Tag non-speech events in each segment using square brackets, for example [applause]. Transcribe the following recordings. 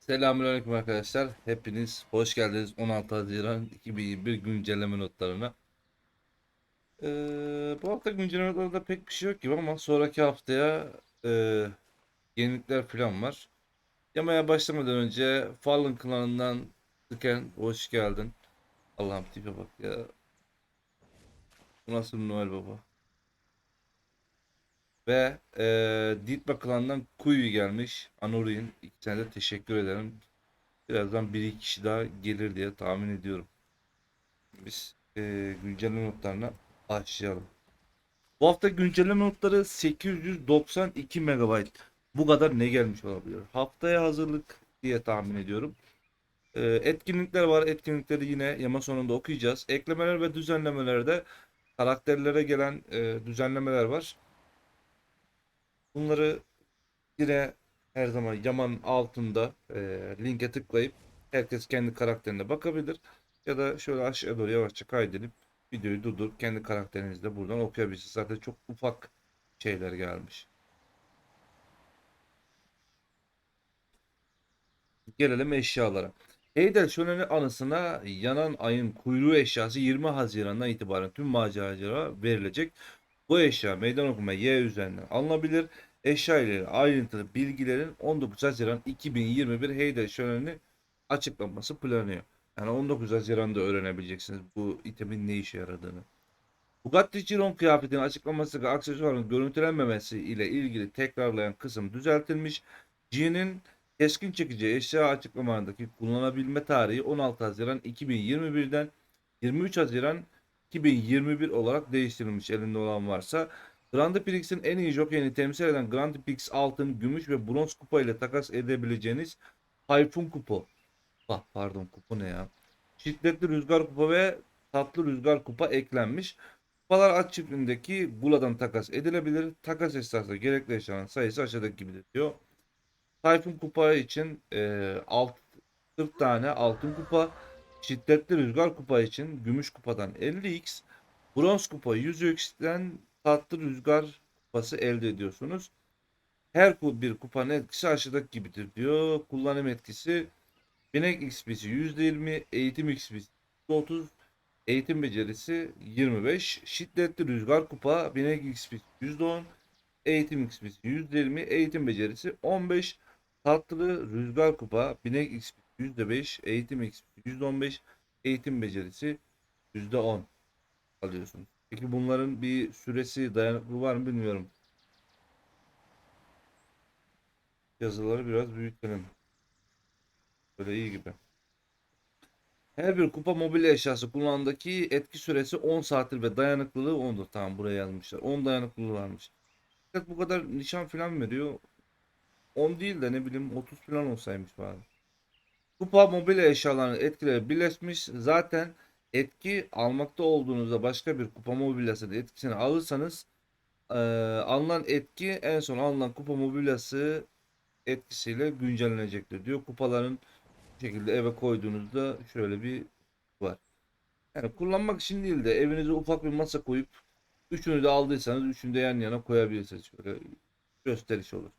Selamünaleyküm arkadaşlar. Hepiniz hoş geldiniz 16 Haziran 2021 güncelleme notlarına. Ee, bu hafta güncelleme notlarında pek bir şey yok gibi ama sonraki haftaya e, yenilikler falan var. Yamaya başlamadan önce Fallen klanından Tıken hoş geldin. Allah'ım tipe bak ya. Bu nasıl Noel Baba? Ve eee Ditma klanından Kuyu gelmiş. Anurin. İkisine de teşekkür ederim. Birazdan bir iki kişi daha gelir diye tahmin ediyorum. Biz eee güncelleme notlarına başlayalım. Bu hafta güncelleme notları 892 MB. Bu kadar ne gelmiş olabilir? Haftaya hazırlık diye tahmin ediyorum. Eee, etkinlikler var. Etkinlikleri yine yama sonunda okuyacağız. Eklemeler ve düzenlemelerde karakterlere gelen eee, düzenlemeler var. Bunları yine her zaman yamanın altında e, linke tıklayıp herkes kendi karakterine bakabilir. Ya da şöyle aşağı doğru yavaşça kaydedip videoyu durdurup kendi karakterinizle buradan okuyabilirsiniz. Zaten çok ufak şeyler gelmiş. Gelelim eşyalara. Heydel Şölen'i anısına yanan ayın kuyruğu eşyası 20 Haziran'dan itibaren tüm maceracılara verilecek. Bu eşya meydan okuma Y üzerinden alınabilir. Eşya ile ayrıntılı bilgilerin 19 Haziran 2021 Heydel Şöleni açıklanması planlanıyor. Yani 19 Haziran'da öğrenebileceksiniz bu itemin ne işe yaradığını. Bugatti Chiron kıyafetinin açıklaması ve aksesuarın görüntülenmemesi ile ilgili tekrarlayan kısım düzeltilmiş. G'nin keskin çekici eşya açıklamalarındaki kullanabilme tarihi 16 Haziran 2021'den 23 Haziran 2021 olarak değiştirilmiş elinde olan varsa. Grand Prix'in en iyi jockeyini temsil eden Grand Prix altın, gümüş ve bronz kupa ile takas edebileceğiniz Tayfun kupo. Ah pardon kupa ne ya? Şiddetli rüzgar kupa ve tatlı rüzgar kupa eklenmiş. Kupalar aç çiftliğindeki Bula'dan takas edilebilir. Takas esnasında gerekli eşyaların sayısı aşağıdaki gibidir diyor. Tayfun kupa için e, alt, 40 tane altın kupa, şiddetli rüzgar kupa için gümüş kupadan 50x, bronz kupa 100x'ten tatlı rüzgar kupası elde ediyorsunuz. Her bir kupanın etkisi aşağıdaki gibidir diyor. Kullanım etkisi binek XP'si %20, eğitim XP'si %30, eğitim becerisi 25, şiddetli rüzgar kupa binek XP'si %10, eğitim XP'si %20, eğitim becerisi 15, tatlı rüzgar kupa binek XP'si %5, eğitim XP'si %15, eğitim becerisi %10 alıyorsunuz. Peki bunların bir süresi dayanıklı var mı bilmiyorum. Yazıları biraz büyütelim. Böyle iyi gibi. Her bir kupa mobil eşyası kullanımdaki etki süresi 10 saattir ve dayanıklılığı 10'dur. Tamam buraya yazmışlar. 10 dayanıklılığı varmış. Evet, bu kadar nişan falan veriyor. 10 değil de ne bileyim 30 falan olsaymış bari. Kupa mobil eşyaların etkileri birleşmiş. Zaten etki almakta olduğunuzda başka bir kupa mobilyasının etkisini alırsanız eee, alınan etki en son alınan kupa mobilyası etkisiyle güncellenecektir diyor. Kupaların şekilde eve koyduğunuzda şöyle bir var. Yani kullanmak için değil de evinize ufak bir masa koyup üçünü de aldıysanız üçünü de yan yana koyabilirsiniz. Şöyle gösteriş olur.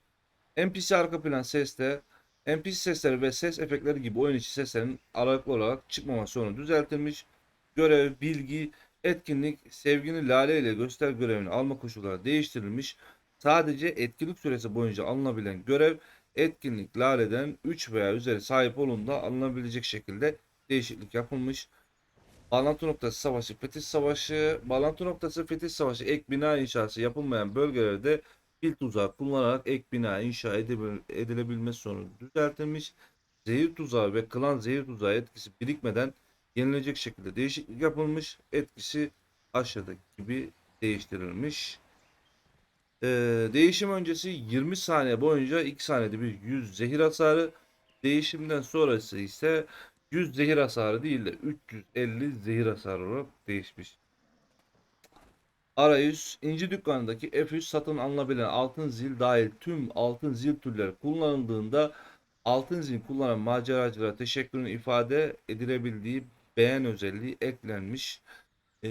NPC arka plan seste NPC sesleri ve ses efektleri gibi oyun içi seslerin aralıklı olarak çıkmama sorunu düzeltilmiş. Görev, bilgi, etkinlik, sevgini lale ile göster görevini alma koşulları değiştirilmiş. Sadece etkinlik süresi boyunca alınabilen görev, etkinlik laleden 3 veya üzeri sahip olunda alınabilecek şekilde değişiklik yapılmış. Bağlantı noktası savaşı, fetiş savaşı, bağlantı noktası fetiş savaşı, ek bina inşası yapılmayan bölgelerde pil tuzağı kullanarak ek bina inşa edilebilmesi sorunu düzeltilmiş. Zehir tuzağı ve klan zehir tuzağı etkisi birikmeden yenilecek şekilde değişiklik yapılmış. Etkisi aşağıdaki gibi değiştirilmiş. Ee, değişim öncesi 20 saniye boyunca 2 saniyede bir 100 zehir hasarı. Değişimden sonrası ise 100 zehir hasarı değil de 350 zehir hasarı olarak değişmiş. Arayüz, İnci Dükkanı'ndaki F3 satın alınabilen altın zil dahil tüm altın zil türleri kullanıldığında altın zil kullanan maceracılara teşekkürün ifade edilebildiği beğen özelliği eklenmiş. Ee,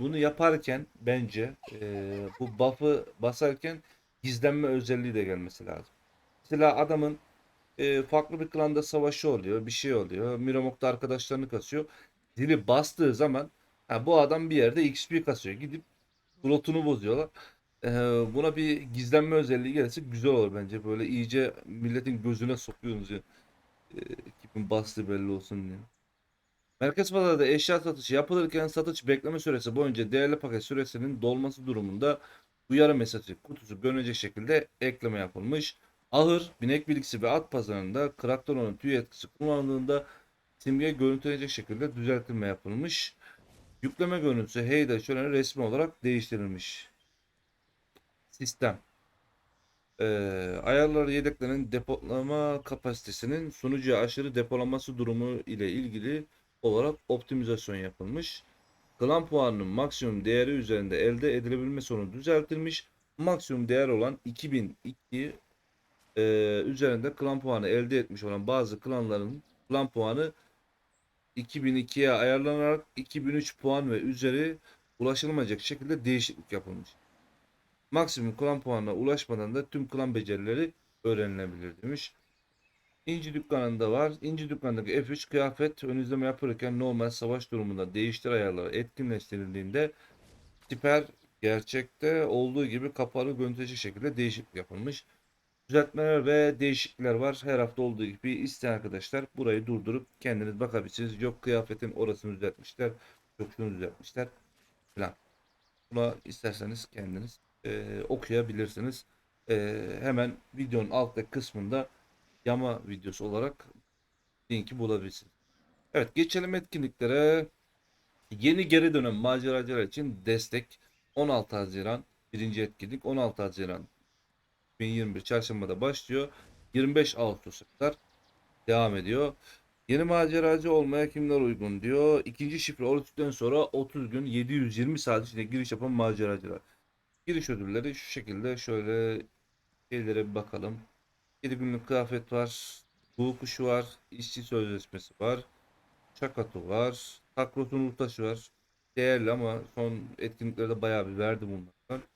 bunu yaparken bence ee, bu buff'ı basarken gizlenme özelliği de gelmesi lazım. Mesela adamın e, farklı bir klanda savaşı oluyor. Bir şey oluyor. Miramok'ta arkadaşlarını kasıyor. Zili bastığı zaman ha, bu adam bir yerde XP kasıyor. Gidip slotunu bozuyorlar. E, buna bir gizlenme özelliği gelirse güzel olur bence. Böyle iyice milletin gözüne sokuyorsunuz ya. E, kimin bastığı belli olsun diye. Merkez pazarda eşya satışı yapılırken satış bekleme süresi boyunca değerli paket süresinin dolması durumunda uyarı mesajı kutusu görünecek şekilde ekleme yapılmış. Ahır, binek bilgisi ve at pazarında Krakton'un tüy etkisi kullanıldığında simge görüntülenecek şekilde düzeltme yapılmış. Yükleme görüntüsü Heyda şöyle resmi olarak değiştirilmiş. Sistem. Ee, ayarları yedeklerin depolama kapasitesinin sunucuya aşırı depolaması durumu ile ilgili olarak optimizasyon yapılmış. Klan puanının maksimum değeri üzerinde elde edilebilme sorunu düzeltilmiş. Maksimum değer olan 2002 e, üzerinde klan puanı elde etmiş olan bazı klanların klan puanı 2002'ye ayarlanarak 2003 puan ve üzeri ulaşılmayacak şekilde değişiklik yapılmış. Maksimum klan puanına ulaşmadan da tüm klan becerileri öğrenilebilir demiş. İnci dükkanında var. İnci dükkanındaki F3 kıyafet ön izleme yapılırken normal savaş durumunda değiştir ayarları etkinleştirildiğinde siper gerçekte olduğu gibi kapalı görüntüleyici şekilde değişiklik yapılmış. Düzeltmeler ve değişiklikler var. Her hafta olduğu gibi isteyen arkadaşlar burayı durdurup kendiniz bakabilirsiniz. Yok kıyafetin orasını düzeltmişler. Yok şunu düzeltmişler falan. Buna isterseniz kendiniz e, okuyabilirsiniz. E, hemen videonun altta kısmında yama videosu olarak linki bulabilirsiniz. Evet geçelim etkinliklere. Yeni geri dönem maceracılar için destek 16 Haziran birinci etkinlik 16 Haziran 2021 çarşambada başlıyor. 25 Ağustos'a kadar devam ediyor. Yeni maceracı olmaya kimler uygun diyor. İkinci şifre oluştuktan sonra 30 gün 720 saat içinde giriş yapan maceracılar. Giriş ödülleri şu şekilde şöyle şeylere bir bakalım. 7 günlük kıyafet var. Kuğu kuşu var. işçi sözleşmesi var. Şakatu var. Takrotun taşı var. Değerli ama son etkinliklerde bayağı bir verdi bunlardan.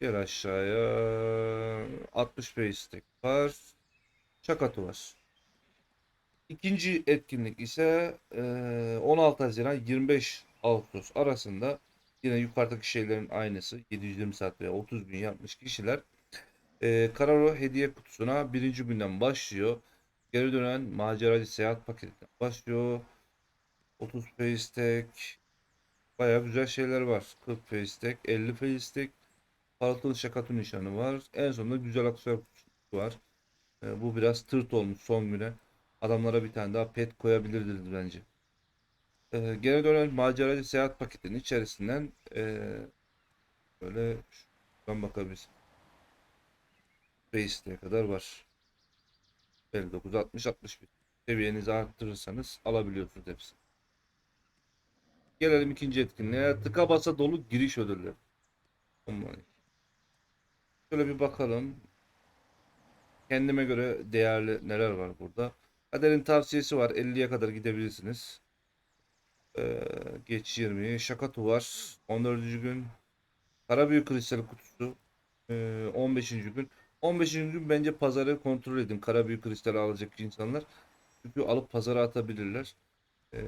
Gel aşağıya. 60 istek var. Şakatu var. İkinci etkinlik ise eee, 16 Haziran 25 Ağustos arasında yine yukarıdaki şeylerin aynısı 720 saat veya 30 gün yapmış kişiler eee Kararo hediye kutusuna birinci günden başlıyor. Geri dönen maceracı seyahat paketinden başlıyor. 30 istek Baya güzel şeyler var. 40 istek 50 istek Parıltılı şakatı nişanı var. En sonunda güzel aksesuar kutusu var. Ee, bu biraz tırt olmuş son güne. Adamlara bir tane daha pet koyabilirdiniz bence. Ee, geri dönen maceracı seyahat paketinin içerisinden ee, böyle şuradan bakabiliriz. Base'e kadar var. 59, 60, 61. Seviyenizi arttırırsanız alabiliyorsunuz hepsini. Gelelim ikinci etkinliğe. Tıka basa dolu giriş ödülleri. Şöyle bir bakalım. Kendime göre değerli neler var burada. Kader'in tavsiyesi var. 50'ye kadar gidebilirsiniz. Ee, geç 20. Şakatu var. 14. gün. Karabüyük kristal kutusu. Ee, 15. gün. 15. gün bence pazarı kontrol edin. Karabüyük kristali alacak insanlar. Çünkü alıp pazara atabilirler. Ee,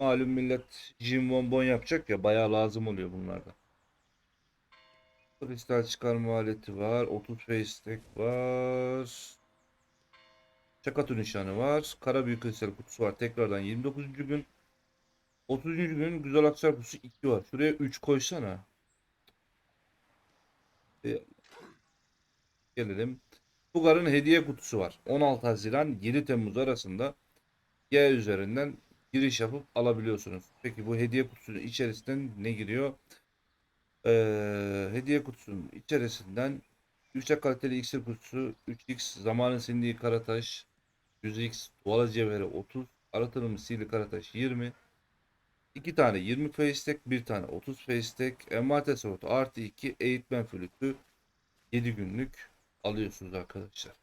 malum millet jim bonbon yapacak ya bayağı lazım oluyor bunlarda. Kristal çıkarma aleti var. 30 facestack var. Çakatı nişanı var. Kara büyük kristal kutusu var. Tekrardan 29. gün. 30. gün güzel aksar kutusu 2 var. Şuraya 3 koysana. Ee, Gelelim. Fugar'ın hediye kutusu var. 16 Haziran 7 Temmuz arasında Y üzerinden giriş yapıp alabiliyorsunuz. Peki bu hediye kutusunun içerisinden ne giriyor? Ee, hediye kutusunun içerisinden yüksek kaliteli iksir kutusu 3x zamanın sindiği karataş 100x tuvala cevheri 30 aratılmış sihirli karataş 20 2 tane 20 facestack bir tane 30 facestack envanter sorutu artı 2 eğitmen flütü 7 günlük alıyorsunuz arkadaşlar.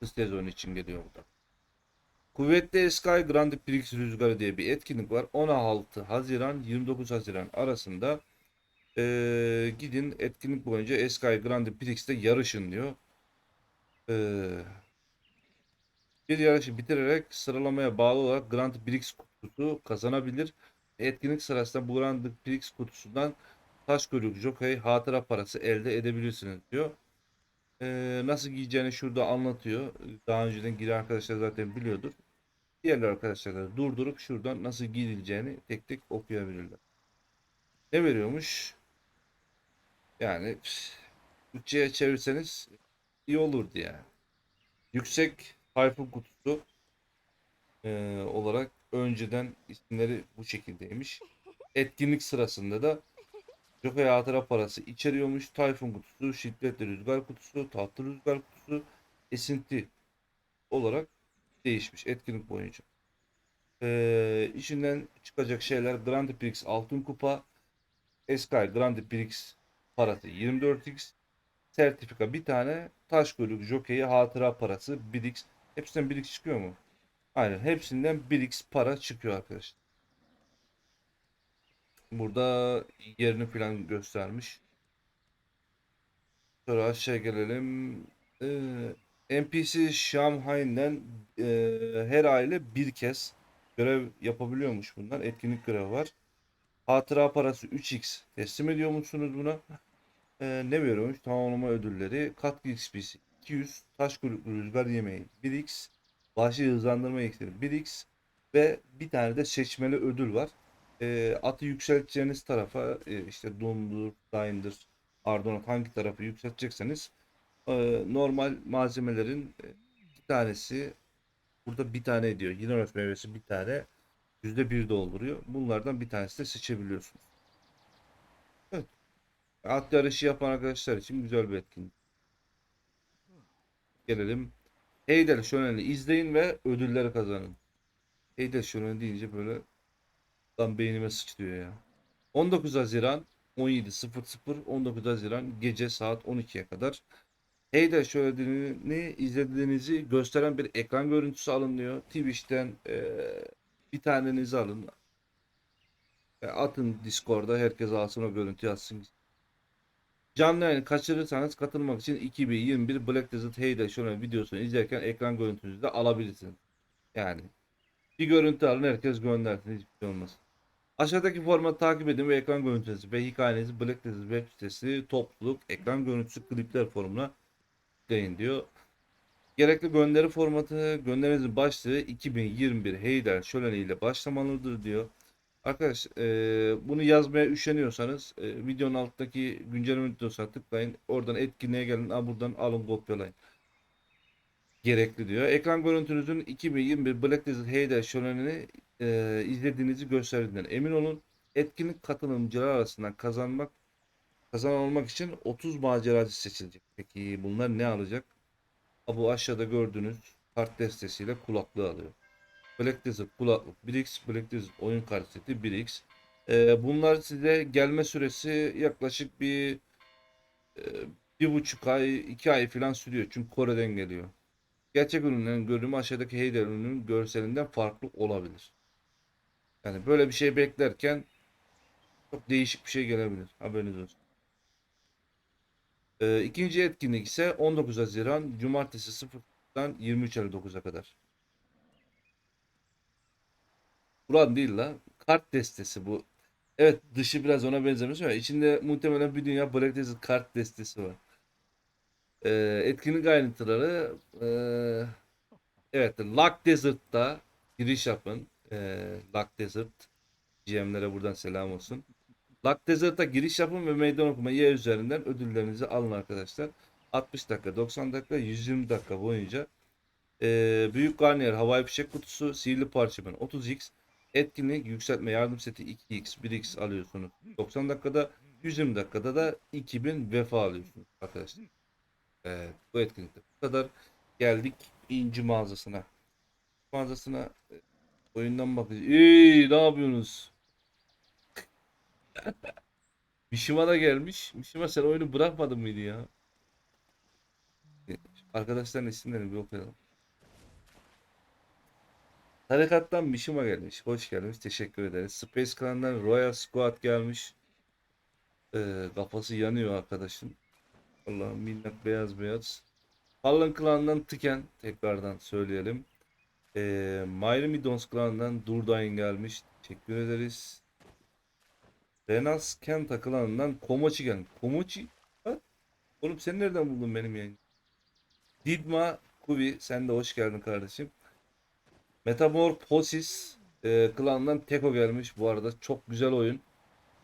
Kız sezonu için geliyor bu da. Kuvvetli Sky Grand Prix rüzgarı diye bir etkinlik var. 16 Haziran 29 Haziran arasında Ee, gidin etkinlik boyunca Eskai Grand Prix'te yarışın diyor. Ee, bir yarışı bitirerek sıralamaya bağlı olarak Grand Prix kutusu kazanabilir. Etkinlik sırasında bu Grand Prix kutusundan taş kuyruk jockey hatıra parası elde edebilirsiniz diyor. Ee, nasıl giyeceğini şurada anlatıyor. Daha önceden giren arkadaşlar zaten biliyordur. Diğer arkadaşlar da durdurup şuradan nasıl giyileceğini tek tek okuyabilirler. Ne veriyormuş? Yani Türkçe'ye çevirseniz iyi olurdu yani. Yüksek Tayfun kutusu eee, olarak önceden isimleri bu şekildeymiş. Etkinlik sırasında da Jockey hatıra parası içeriyormuş. Tayfun kutusu, şiddetli rüzgar kutusu, tatlı rüzgar kutusu, esinti olarak değişmiş etkinlik boyunca. Eee içinden çıkacak şeyler Grand Prix altın kupa, Sky Grand Prix parası 24x, sertifika bir tane, taş kuyruk jockey hatıra parası 1x. Hepsinden 1x çıkıyor mu? Aynen hepsinden 1x para çıkıyor arkadaşlar. Burada yerini falan göstermiş. Sonra aşağı gelelim. Ee, NPC Şamhain'den e, her aile bir kez görev yapabiliyormuş bunlar. Etkinlik görevi var. Hatıra parası 3x teslim ediyor musunuz buna? Ee, ne veriyormuş? Tamamlama ödülleri. Katkı XP'si 200. Taş kuyruklu rüzgar yemeği 1x. Vahşi hızlandırma iksiri 1x. Ve bir tane de seçmeli ödül var. Ee, atı yükselteceğiniz tarafa e, işte Doom'dur, Dyne'dır, Ardonat hangi tarafı yükseltecekseniz e, normal malzemelerin e, bir tanesi burada bir tane ediyor. Yine meyvesi bir tane %1 dolduruyor. Bunlardan bir tanesi de seçebiliyorsunuz. Evet. At yarışı yapan arkadaşlar için güzel bir etkinlik. Gelelim. Heydel Şölen'i izleyin ve ödülleri kazanın. Heydel Şölen deyince böyle tam beynime sıçrıyor ya. 19 Haziran 17.00 19 Haziran gece saat 12'ye kadar Heydel Şölen'i izlediğinizi gösteren bir ekran görüntüsü alınıyor. Twitch'ten eee bir tanenizi alın. E, Atın Discord'a herkes alsın o görüntüyü atsın. Canlı yayını kaçırırsanız katılmak için 2021 Black Desert Heyday videosunu izlerken ekran görüntünüzü de alabilirsiniz. Yani bir görüntü alın herkes göndersin hiçbir şey olmaz. Aşağıdaki formatı takip edin ve ekran görüntüsü ve hikayenizi Black Desert web sitesi topluluk ekran görüntüsü klipler forumuna yükleyin diyor. Gerekli gönderi formatı gönderinizin başlığı 2021 Heyder Şöleni ile başlamalıdır diyor. Arkadaş e, bunu yazmaya üşeniyorsanız e, videonun altındaki güncelleme videosuna tıklayın. Oradan etkinliğe gelin. Ha, buradan alın kopyalayın. Gerekli diyor. Ekran görüntünüzün 2021 Black Desert Heyder Şöleni'ni e, izlediğinizi gösterdiğinden emin olun. Etkinlik katılımcılar arasından kazanmak kazanan için 30 maceracı seçilecek. Peki bunlar ne alacak? Bu aşağıda gördüğünüz kart destesiyle kulaklığı alıyor. Black Desert kulaklık 1x, Black Desert oyun kart seti 1x. Ee, bunlar size gelme süresi yaklaşık bir e, bir buçuk ay, iki ay falan sürüyor. Çünkü Kore'den geliyor. Gerçek ürünlerin görünümü aşağıdaki Heyder ürünün görselinden farklı olabilir. Yani böyle bir şey beklerken çok değişik bir şey gelebilir. Haberiniz olsun. Ee, ikinci etkinlik ise 19 Haziran Cumartesi 0'dan 23.59'a kadar. Buran değil la. Kart destesi bu. Evet dışı biraz ona benzemiş ama içinde muhtemelen bir dünya Black Desert kart destesi var. Ee, etkinlik ayrıntıları ee, evet Lock Desert'ta giriş yapın. Ee, Lock Desert GM'lere buradan selam olsun. Lock Desert'a giriş yapın ve meydan okuma Y üzerinden ödüllerinizi alın arkadaşlar. 60 dakika, 90 dakika, 120 dakika boyunca ee, Büyük Garnier havai fişek kutusu, sihirli parchment 30x, etkinlik yükseltme yardım seti 2x, 1x alıyorsunuz. 90 dakikada, 120 dakikada da 2000 vefa alıyorsunuz arkadaşlar. Evet, bu etkinlikte bu kadar. Geldik inci mağazasına. Mağazasına e, oyundan bakacağız. İyi, ne yapıyorsunuz? [laughs] Mishima da gelmiş. Mishima sen oyunu bırakmadın mıydı ya? Arkadaşların isimlerini bir okuyalım. Tarikattan Mishima gelmiş. Hoş gelmiş. Teşekkür ederiz. Space Clan'dan Royal Squad gelmiş. Ee, kafası yanıyor arkadaşın. Allah'ım minnak beyaz beyaz. Harlan klanından Tiken tekrardan söyleyelim. Ee, Myrmidons klanından Durdain gelmiş. Teşekkür ederiz. Renas Kenta klanından Komochi gelmiş. Komochi? Ha? Oğlum sen nereden buldun benim yayını? Didma Kubi sen de hoş geldin kardeşim. Metamorphosis e, klanından Teko gelmiş. Bu arada çok güzel oyun.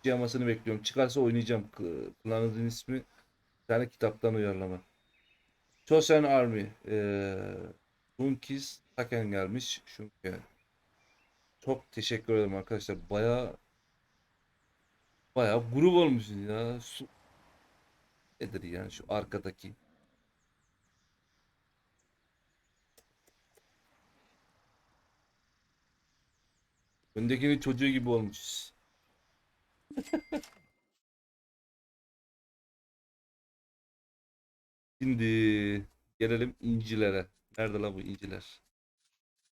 Yamasını bekliyorum. Çıkarsa oynayacağım. K- Klanınızın ismi bir tane kitaptan uyarlama. Chosen Army e, Bunkiz Taken gelmiş. Çünkü çok teşekkür ederim arkadaşlar. Baya baya grup olmuşsunuz ya. Su... Nedir yani şu arkadaki? Öndekinin çocuğu gibi olmuşuz. [laughs] Şimdi gelelim incilere. Nerede la bu inciler?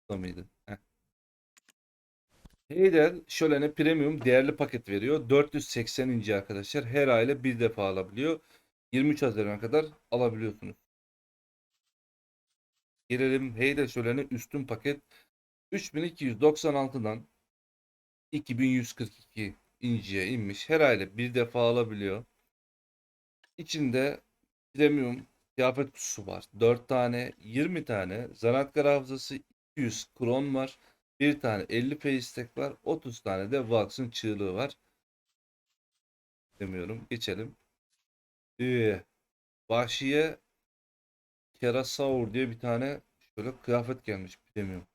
Burada mıydı? Heh. Heyder şölene premium değerli paket veriyor. 480 inci arkadaşlar. Her aile bir defa alabiliyor. 23 Haziran'a kadar alabiliyorsunuz. Gelelim Heyder şölene üstün paket 3296'dan 2142 inciye inmiş. Her aile bir defa alabiliyor. İçinde premium kıyafet kutusu var. 4 tane, 20 tane zanaatkar hafızası, 200 kron var. Bir tane 50 paystek var. 30 tane de Valks'ın çığlığı var. Demiyorum. Geçelim. Ee, Vahşiye Kerasaur diye bir tane şöyle kıyafet gelmiş. Bilemiyorum.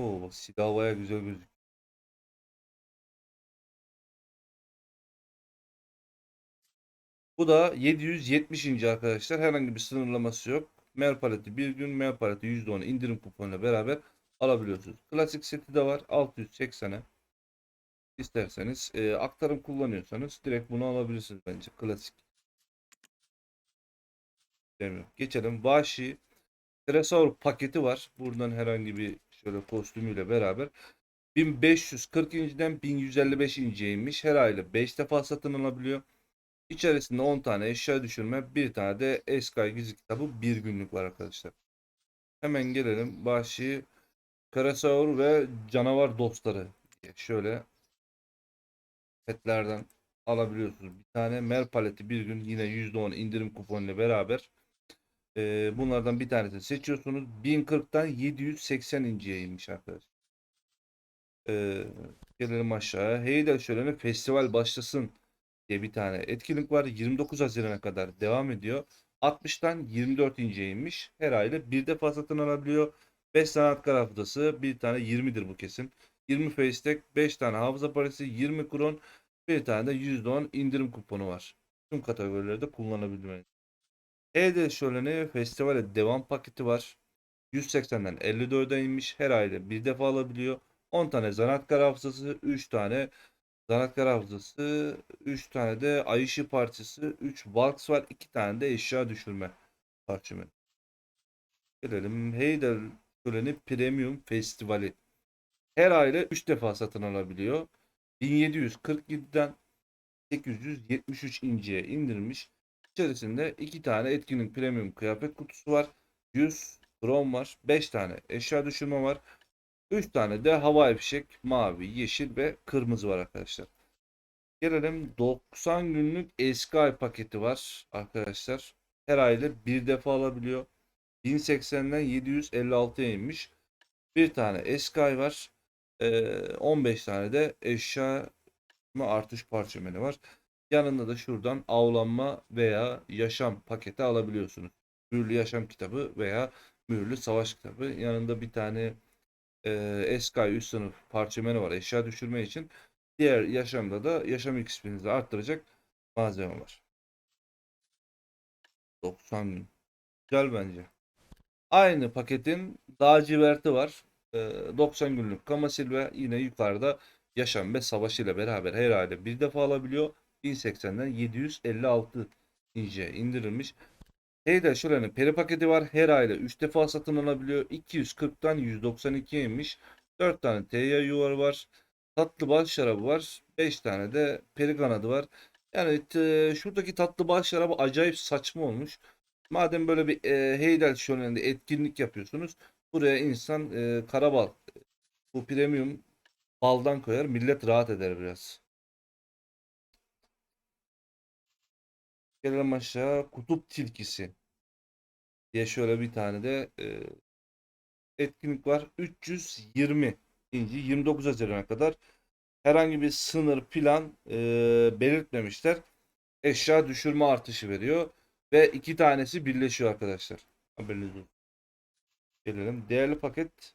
Oo bak silah baya güzel gözüküyor. Bu da 770. arkadaşlar. Herhangi bir sınırlaması yok. Mer paleti bir gün, Mer paleti %10 indirim kuponuyla beraber alabiliyorsunuz. Klasik seti de var. 680'e. İsterseniz e, aktarım kullanıyorsanız direkt bunu alabilirsiniz bence. Klasik. Demiyorum. Geçelim. Vahşi Tresor paketi var. Buradan herhangi bir şöyle kostümüyle beraber 1540 inciden 1155 inceye. Her aile 5 defa satın alabiliyor. İçerisinde 10 tane eşya düşürme, bir tane de Eskay Gizli kitabı bir günlük var arkadaşlar. Hemen gelelim. Vahşi Karasaur ve Canavar Dostları şöyle petlerden alabiliyorsunuz. Bir tane Mer paleti bir gün yine %10 indirim kuponuyla beraber e, bunlardan bir tanesini seçiyorsunuz. 1040'tan 780 inciye inmiş arkadaşlar. E, gelelim aşağıya. Heyder şöleni festival başlasın diye bir tane etkinlik var. 29 Haziran'a kadar devam ediyor. 60'tan 24 inceye inmiş. Her aile bir defa satın alabiliyor. 5 tane atkar hafızası, bir tane 20'dir bu kesin. 20 facetek, 5 tane hafıza parası, 20 kron, bir tane de %10 indirim kuponu var. Tüm kategorilerde kullanabilmeniz. Heyder şöleni festivale devam paketi var. 180'den 54'e inmiş. Her aile bir defa alabiliyor. 10 tane zanaatkar hafızası, 3 tane zanaatkar hafızası, 3 tane de ay ışığı parçası, 3 Valks var, 2 tane de eşya düşürme parçamı. Gelelim Heyder Şöleni Premium Festivali. Her aile 3 defa satın alabiliyor. 1747'den 873 inceye indirilmiş. İçerisinde 2 tane etkinlik premium kıyafet kutusu var. 100 krom var. 5 tane eşya düşürme var. 3 tane de havai fişek mavi, yeşil ve kırmızı var arkadaşlar. Gelelim 90 günlük eski ay paketi var arkadaşlar. Her aile bir defa alabiliyor. 1080'den 756'ya inmiş. Bir tane eski var. Ee, 15 tane de eşya artış parçameni var. Yanında da şuradan avlanma veya yaşam paketi alabiliyorsunuz. Mühürlü yaşam kitabı veya mühürlü savaş kitabı. Yanında bir tane e, Eskay üst sınıf parçameni var eşya düşürme için. Diğer yaşamda da yaşam XP'nizi arttıracak malzeme var. 90 gün. Güzel bence. Aynı paketin laciverti var. E, 90 günlük Kamasil ve yine yukarıda yaşam ve savaş ile beraber her aile bir defa alabiliyor. 1080'den 756 ince indirilmiş. Heyder şuranın peri paketi var. Her aile 3 defa satın alabiliyor. 240'tan 192'ye inmiş. 4 tane teyyar yuvarı var. Tatlı bal şarabı var. 5 tane de peri kanadı var. Yani t- şuradaki tatlı bağış şarabı acayip saçma olmuş. Madem böyle bir e, Heydel şöleninde etkinlik yapıyorsunuz. Buraya insan e, karabal bu premium baldan koyar. Millet rahat eder biraz. Gelelim aşağı. Kutup tilkisi diye şöyle bir tane de e, etkinlik var. 320 inci 29 Haziran'a kadar herhangi bir sınır plan e, belirtmemişler. Eşya düşürme artışı veriyor ve iki tanesi birleşiyor arkadaşlar. Haberiniz olsun. Gelelim. Değerli paket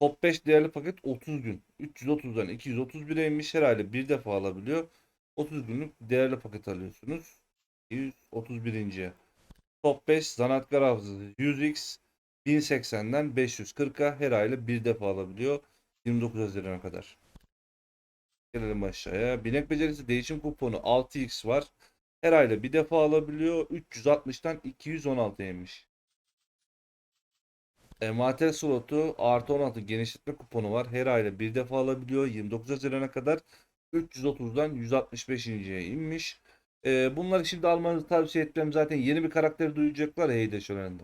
Top 5 değerli paket 30 gün. 330'dan 231'e inmiş. Her ayda bir defa alabiliyor. 30 günlük değerli paket alıyorsunuz. 231. Top 5 zanaatkar hafızası 100x 1080'den 540'a her ayda bir defa alabiliyor. 29 Haziran'a kadar. Gelelim aşağıya. Binek becerisi değişim kuponu 6x var. Her ayda bir defa alabiliyor. 360'tan 216'ya inmiş. Emater slotu artı 16 genişletme kuponu var. Her ayda bir defa alabiliyor. 29 Haziran'a kadar 330'dan 165.ye inmiş. Ee, bunları şimdi almanızı tavsiye etmem. Zaten yeni bir karakter duyacaklar ya Heyde Şölen'de.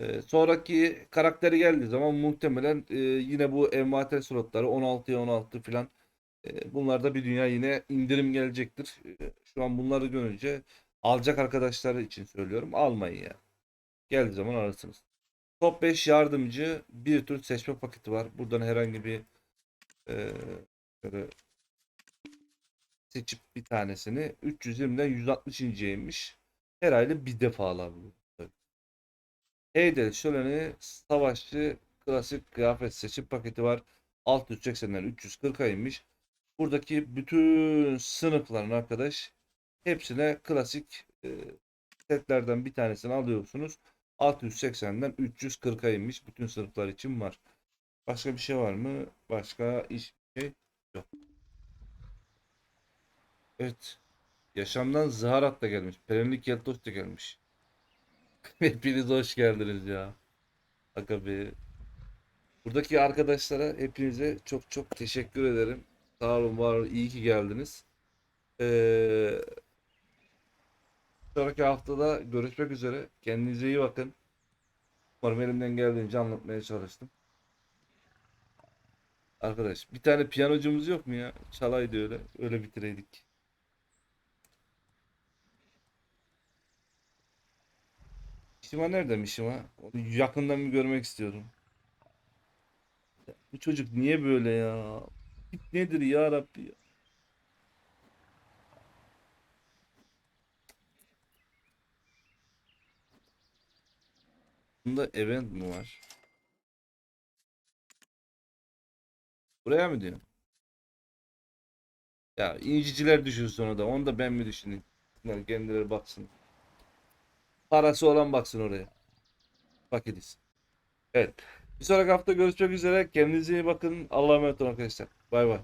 Ee, sonraki karakteri geldiği zaman muhtemelen e, yine bu envanter slotları 16'ya 16 falan e, bunlarda bir dünya yine indirim gelecektir. E, şu an bunları görünce alacak arkadaşlar için söylüyorum. Almayın ya. Geldiği zaman alırsınız. Top 5 yardımcı bir tür seçme paketi var. Buradan herhangi bir e, seçip bir tanesini 320'den 160 inmiş. Her ayda bir defa alabiliyor. Heyder şöleni savaşçı klasik kıyafet seçim paketi var. 680'den 340'a inmiş. Buradaki bütün sınıfların arkadaş hepsine klasik e, setlerden bir tanesini alıyorsunuz. 680'den 340'a inmiş. Bütün sınıflar için var. Başka bir şey var mı? Başka hiçbir şey yok. Evet. Yaşamdan Zaharat da gelmiş. Perenlik Yeltos da gelmiş. Hepiniz hoş geldiniz ya. Aga. Buradaki arkadaşlara hepinize çok çok teşekkür ederim. Sağ olun, var olun. İyi ki geldiniz. Ee, sonraki haftada görüşmek üzere. Kendinize iyi bakın. Umarım elimden geldiğince anlatmaya çalıştım. Arkadaş bir tane piyanocumuz yok mu ya? Çalaydı öyle. Öyle bitireydik. Mişima nerede Mişima? Onu yakından bir görmek istiyorum. Bu çocuk niye böyle ya? Tip nedir ya Rabbi ya? Bunda event mi var? Buraya mı diyor? Ya inciciler düşünsün onu da. Onu da ben mi düşüneyim? Kendileri baksın. Parası olan baksın oraya. Paketiz. Evet. Bir sonraki hafta görüşmek üzere. Kendinize iyi bakın. Allah'a emanet olun arkadaşlar. Bay bay.